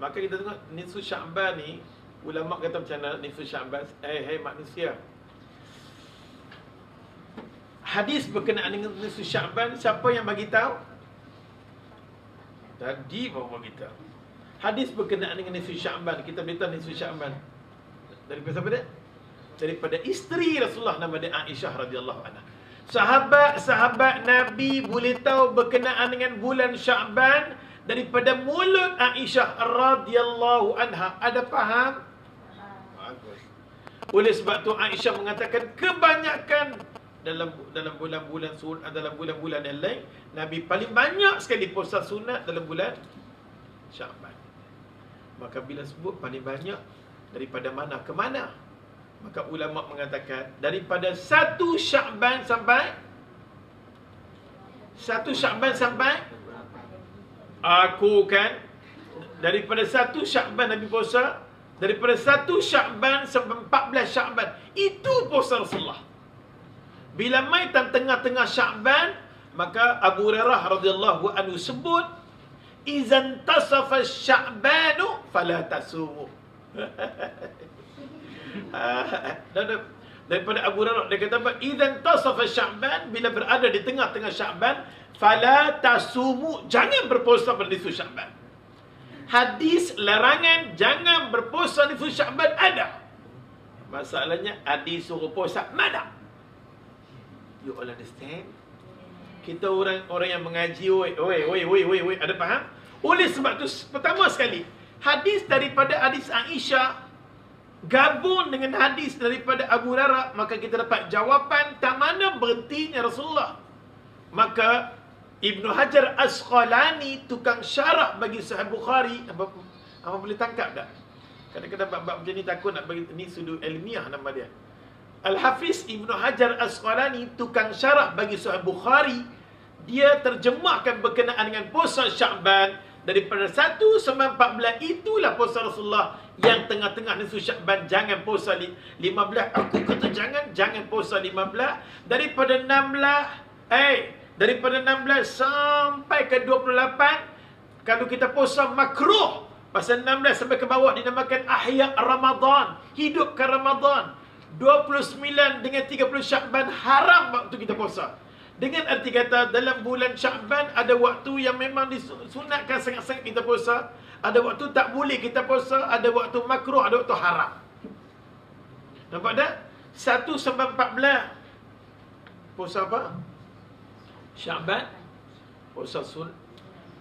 Maka kita tengok nisfu Sya'ban ni ulama kata macam mana nisfu Sya'ban? Eh hey manusia. Hadis berkenaan dengan nisfu Sya'ban siapa yang bagi tahu? Tadi baru bagi tahu. Hadis berkenaan dengan nisfu Sya'ban, kita beritahu nisfu Sya'ban. Daripada siapa dia? Daripada isteri Rasulullah nama dia Aisyah radhiyallahu anha. Sahabat-sahabat Nabi boleh tahu berkenaan dengan bulan Sya'ban daripada mulut Aisyah radhiyallahu anha. Ada faham? Bagus. Oleh sebab tu Aisyah mengatakan kebanyakan dalam dalam bulan-bulan sunat dalam bulan-bulan yang lain Nabi paling banyak sekali puasa sunat dalam bulan Syaban. Maka bila sebut paling banyak daripada mana ke mana? Maka ulama mengatakan daripada satu Syaban sampai satu Syaban sampai aku kan daripada satu Syaban Nabi puasa daripada satu Syaban sampai 14 Syaban itu puasa Rasulullah. Bila mai tengah-tengah Syaban maka Abu Hurairah radhiyallahu anhu sebut izan tasafa Sya'banu fala tasumu. daripada Abu Hurairah dia kata apa? Idzan tasafa Sya'ban bila berada di tengah-tengah Sya'ban fala tasumu jangan berpuasa pada nisfu Sya'ban. Hadis larangan jangan berpuasa nisfu Sya'ban ada. Masalahnya hadis suruh puasa mana? You all understand? Kita orang orang yang mengaji oi oi oi oi oi oi ada faham? Oleh sebab tu pertama sekali hadis daripada hadis Aisyah gabung dengan hadis daripada Abu Hurairah maka kita dapat jawapan tak mana berhentinya Rasulullah. Maka Ibnu Hajar Asqalani tukang syarah bagi Sahih Bukhari. Apa, apa boleh tangkap tak? Kadang-kadang bab-bab macam ni takut nak bagi ni sudut ilmiah nama dia. Al-Hafiz Ibnu Hajar Asqalani tukang syarah bagi Sahih Bukhari dia terjemahkan berkenaan dengan puasa Syaban daripada 1 sampai 14 itulah puasa Rasulullah yang tengah-tengah nisfu Syaban jangan puasa 15 aku kata jangan jangan puasa 15 daripada 16 eh daripada 16 sampai ke 28 kalau kita puasa makruh pasal 16 sampai ke bawah dinamakan ahya Ramadan hidup ke Ramadan 29 dengan 30 Syaban haram waktu kita puasa dengan arti kata dalam bulan Syaban ada waktu yang memang disunatkan sangat-sangat kita puasa, ada waktu tak boleh kita puasa, ada waktu makruh, ada waktu haram. Nampak tak? 1 sampai 14 puasa apa? Syaban puasa sun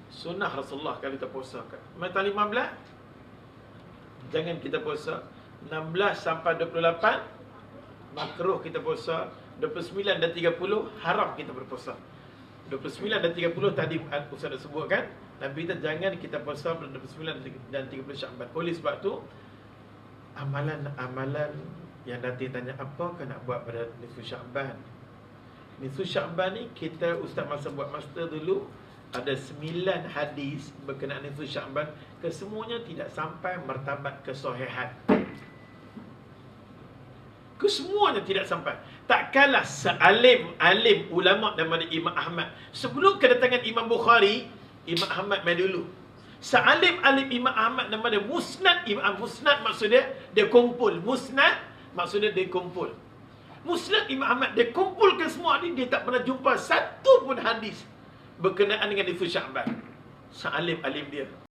sunnah Rasulullah kalau kita puasa. Mata 15 jangan kita puasa. 16 sampai 28 makruh kita puasa 29 dan 30 haram kita berpuasa. 29 dan 30 tadi Ustaz dah sebutkan. Nabi kita jangan kita puasa pada 29 dan 30 Syaban. Oleh sebab tu amalan-amalan yang nanti tanya apa kan nak buat pada nisfu Syaban. Nisfu Syaban ni kita Ustaz masa buat master dulu ada 9 hadis berkenaan nisfu Syaban kesemuanya tidak sampai martabat kesahihan. Kesemuanya tidak sampai. Tak kalah sealim-alim ulama nama Imam Ahmad. Sebelum kedatangan Imam Bukhari, Imam Ahmad main dulu. Sealim-alim Imam Ahmad nama dia Musnad Imam Musnad maksudnya dia kumpul. Musnad maksudnya dia kumpul. Musnad Imam Ahmad dia kumpulkan semua ni dia tak pernah jumpa satu pun hadis berkenaan dengan Nifu Sya'ban. Sealim-alim dia.